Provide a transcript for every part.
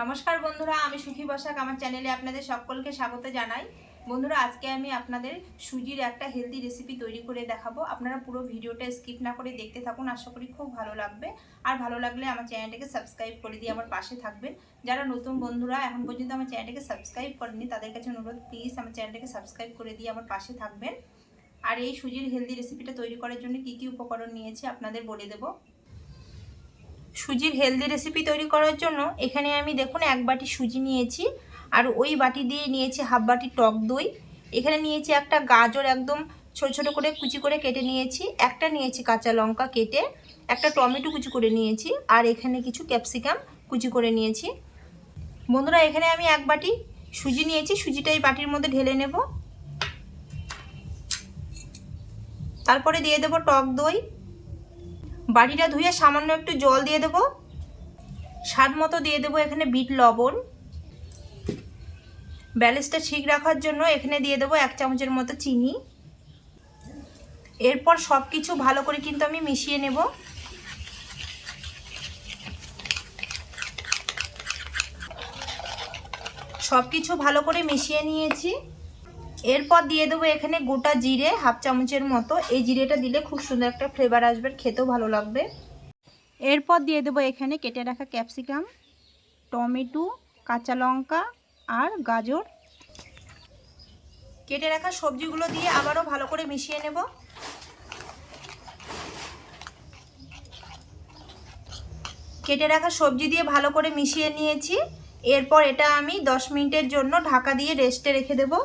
নমস্কার বন্ধুরা, আমি সুখী বসাক আমার চ্যানেলে আপনাদের সকলকে স্বাগত জানাই। বন্ধুরা, আজকে আমি আপনাদের সুজির একটা হেলদি রেসিপি তৈরি করে দেখাবো। আপনারা পুরো ভিডিওটা স্কিপ না করে দেখতে থাকুন, আশা করি খুব ভালো লাগবে। আর ভালো লাগলে আমার চ্যানেলটাকে সাবস্ক্রাইব করে দিয়ে আমার পাশে থাকবেন। যারা নতুন বন্ধুরা, এখন পর্যন্ত আমার চ্যানেলটাকে সাবস্ক্রাইব করেনি তাদের কাছে অনুরোধ প্লিজ আমার চ্যানেলটাকে সাবস্ক্রাইব করে দিয়ে আমার পাশে থাকবেন। আর এই সুজির হেলদি রেসিপিটা তৈরি করার জন্য কী কী উপকরণ নিয়েছি আপনাদের বলে দেবো। সুজির হেলদি রেসিপি তৈরি করার জন্য এখানে আমি দেখুন এক বাটি সুজি নিয়েছি আর ওই বাটি দিয়ে নিয়েছি হাফ বাটি টক দই। এখানে নিয়েছি একটা গাজর একদম ছোট ছোট করে কুচি করে কেটে নিয়েছি, একটা নিয়েছি কাঁচা লঙ্কা কেটে, একটা টমেটো কুচি করে নিয়েছি আর এখানে কিছু ক্যাপসিকাম কুচি করে নিয়েছি। বন্ধুরা, এখানে আমি এক বাটি সুজি নিয়েছি, সুজিটা এই বাটির মধ্যে ঢেলে নেব। তারপরে দিয়ে দেব টক দই। বাটিটা ধুয়ে সামান্য একটু জল দিয়ে দেবো। স্বাদ মতো দিয়ে দেবো এখানে বিট লবণ। ব্যালেন্সটা ঠিক রাখার জন্য এখানে দিয়ে দেবো এক চামচের মতো চিনি। এরপর সব কিছু ভালো করে কিন্তু আমি মিশিয়ে নেব। সব কিছু ভালো করে মিশিয়ে নিয়েছি। এরপর দিয়ে দেবো এখানে গোটা জিরে, হাফ চামচের মতো। এই জিরেটা দিলে খুব সুন্দর একটা ফ্লেভার আসবে, খেতেও ভালো লাগবে। এরপর দিয়ে দেবো এখানে কেটে রাখা ক্যাপসিকাম টমেটো, কাঁচা লঙ্কা আর গাজর। কেটে রাখা সবজিগুলো দিয়ে আবারও ভালো করে মিশিয়ে নেব। কেটে রাখা সবজি দিয়ে ভালো করে মিশিয়ে নিয়েছি। এরপর এটা আমি 10 মিনিটের জন্য ঢাকা দিয়ে রেস্টে রেখে দেবো।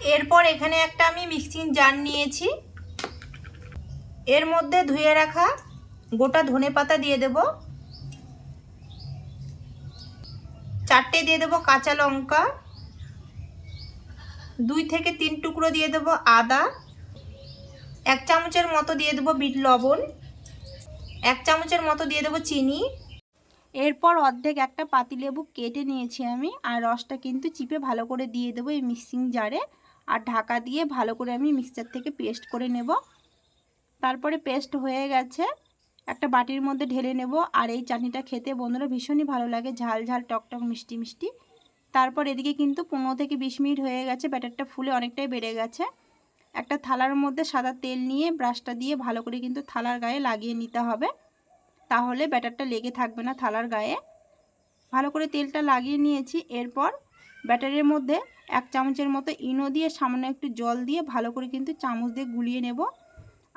এরপর এখানে একটা আমি মিক্সিং জার নিয়েছি। এর মধ্যে ধুয়ে রাখা গোটা ধনে পাতা দিয়ে দেব। চারটে দিয়ে দেব কাঁচা লঙ্কা। দুই থেকে তিন টুকরো দিয়ে দেব আদা। এক চামচের মতো দিয়ে দেব বিট লবণ। এক চামচের মতো দিয়ে দেব চিনি। এরপর অর্ধেক একটা পাতিলেবু কেটে নিয়েছি আমি। আর রসটা কিন্তু চিপে ভালো করে দিয়ে দেবো এই মিক্সিং জারে আর ঢাকা দিয়ে ভালো করে আমি মিক্সচার থেকে পেস্ট করে নেব। তারপরে পেস্ট হয়ে গেছে। একটা বাটির মধ্যে ঢেলে নেব। আর এই চাটনিটা খেতে বন্ধুরা ভীষণই ভালো লাগে। ঝাল ঝাল, টক টক, মিষ্টি মিষ্টি। তারপর এদিকে কিন্তু পনেরো থেকে বিশ মিনিট হয়ে গেছে। ব্যাটারটা ফুলে অনেকটাই বেড়ে গেছে। একটা থালার মধ্যে সাদা তেল নিয়ে ব্রাশটা দিয়ে ভালো করে কিন্তু থালার গায়ে লাগিয়ে নিতে হবে। তাহলে ব্যাটারটা লেগে থাকবে না থালার গায়ে। ভালো করে তেলটা লাগিয়ে নিয়েছি। এরপর ব্যাটারের মধ্যে এক চামচের মতো ইনো দিয়ে সামান্য একটু জল দিয়ে ভালো করে কিন্তু চামচ দিয়ে গুলিয়ে নেব।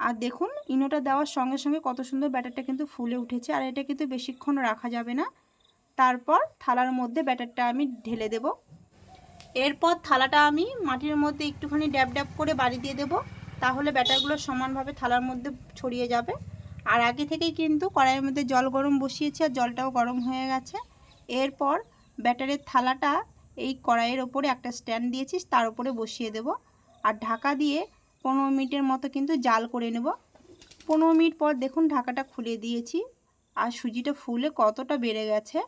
আর দেখুন, ইনোটা দেওয়ার সঙ্গে সঙ্গে কত সুন্দর ব্যাটারটা কিন্তু ফুলে উঠেছে আর এটা কিন্তু বেশিক্ষণ রাখা যাবে না। তারপর থালার মধ্যে ব্যাটারটা আমি ঢেলে দেব। এরপর থালাটা আমি মাটির মধ্যে একটুখানি ড্যাব ড্যাব করে বাড়ি দিয়ে দেব। তাহলে ব্যাটারগুলো সমানভাবে থালার মধ্যে ছড়িয়ে যাবে। আর আগে থেকেই কিন্তু কড়াইয়ের মধ্যে জল গরম বসিয়েছি আর জলটাও গরম হয়ে গেছে। এরপর ব্যাটারের থালাটা এই কড়াইয়ের ওপরে একটা স্ট্যান্ড দিয়েছিস, তার উপরে বসিয়ে দেব। আর ঢাকা দিয়ে পনেরো মিনিটের মতো কিন্তু জাল করে নেব। পনেরো মিনিট পর দেখুন ঢাকাটা খুলে দিয়েছি। আর সুজিটা ফুলে কতটা বেড়ে গেছে।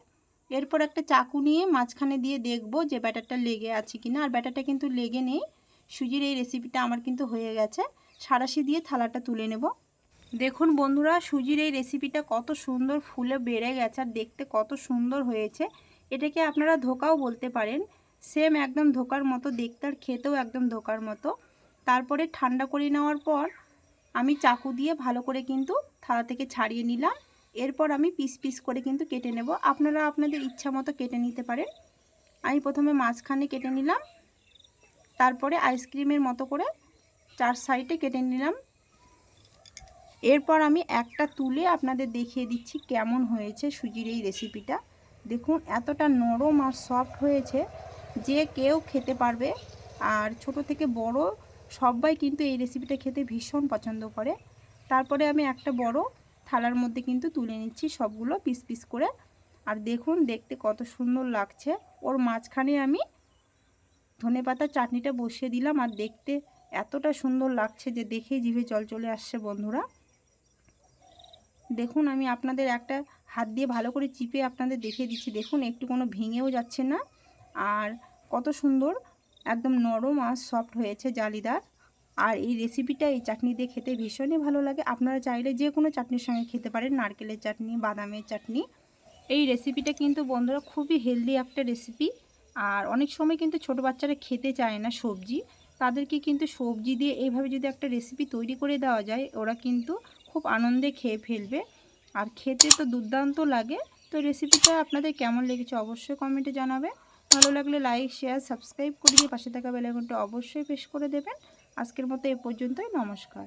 এরপর একটা চাকু নিয়ে মাঝখানে দিয়ে দেখব যে ব্যাটারটা লেগে আছে কিনা। আর ব্যাটারটা কিন্তু লেগে নেই। সুজির এই রেসিপিটা আমার কিন্তু হয়ে গেছে। সারাশি দিয়ে থালাটা তুলে নেব। দেখুন বন্ধুরা, সুজির এই রেসিপিটা কত সুন্দর ফুলে বেড়ে গেছে। আর দেখতে কত সুন্দর হয়েছে। এটাকে আপনারা ধোকাও বলতে পারেন। সেম একদম ধোকার মতো, দেখতে আর খেতেও একদম ধোকার মতো। তারপরে ঠান্ডা করে নেওয়ার পর আমি চাকু দিয়ে ভালো করে কিন্তু থালা থেকে ছাড়িয়ে নিলাম। এরপর আমি পিস পিস করে কিন্তু কেটে নেব। আপনারা আপনাদের ইচ্ছা মতো কেটে নিতে পারেন। আমি প্রথমে মাঝখানে কেটে নিলাম। তারপরে আইসক্রিমের মতো করে চার সাইডে কেটে নিলাম। এরপর আমি একটা তুলে আপনাদের দেখিয়ে দিচ্ছি কেমন হয়েছে সুজির এই রেসিপিটা দেখুন, এতটা নরম আর সফট হয়েছে যে কেউ খেতে পারবে। আর ছোট থেকে বড় সবাই কিন্তু এই রেসিপিটা খেতে ভীষণ পছন্দ করে। তারপরে আমি একটা বড় থালার মধ্যে কিন্তু তুলে নিচ্ছি সবগুলো পিস পিস করে। আর দেখুন, দেখতে কত সুন্দর লাগছে। ওর মাঝখানে আমি ধনে পাতা চাটনিটা বসিয়ে দিলাম। আর দেখতে এতটা সুন্দর লাগছে যে দেখে জিভে জল চলে আসছে, বন্ধুরা। দেখুন, আমি আপনাদের একটা হাত দিয়ে ভালো করে চিপে আপনাদের দেখিয়ে দিচ্ছি। দেখুন, একটু কোনো ভেঙেও যাচ্ছে না। আর কত সুন্দর, একদম নরম আর সফট হয়েছে জালিদার। আর এই রেসিপিটা এই চাটনি দিয়ে খেতে ভীষণই ভালো লাগে। আপনারা চাইলে যে কোনো চাটনির সঙ্গে খেতে পারেন, নারকেলের চাটনি, বাদামের চাটনি। এই রেসিপিটা কিন্তু বন্ধুরা খুবই হেলদি একটা রেসিপি আর অনেক সময় কিন্তু ছোট বাচ্চারা খেতে চায় না সবজি। তাদেরকে কিন্তু সবজি দিয়ে এইভাবে যদি একটা রেসিপি তৈরি করে দেওয়া যায়, ওরা কিন্তু খুব আনন্দে খেয়ে ফেলবে। আর খেতে তো দুর্দান্ত লাগে। তো রেসিপিটা আপনাদের কেমন লেগেছে অবশ্যই কমেন্টে জানাবে ভালো লাগলে লাইক শেয়ার সাবস্ক্রাইব করে দিয়ে পাশে থাকা বেলাইকনটা অবশ্যই পেশ করে দেবেন। আজকের মতো এ পর্যন্তই। নমস্কার।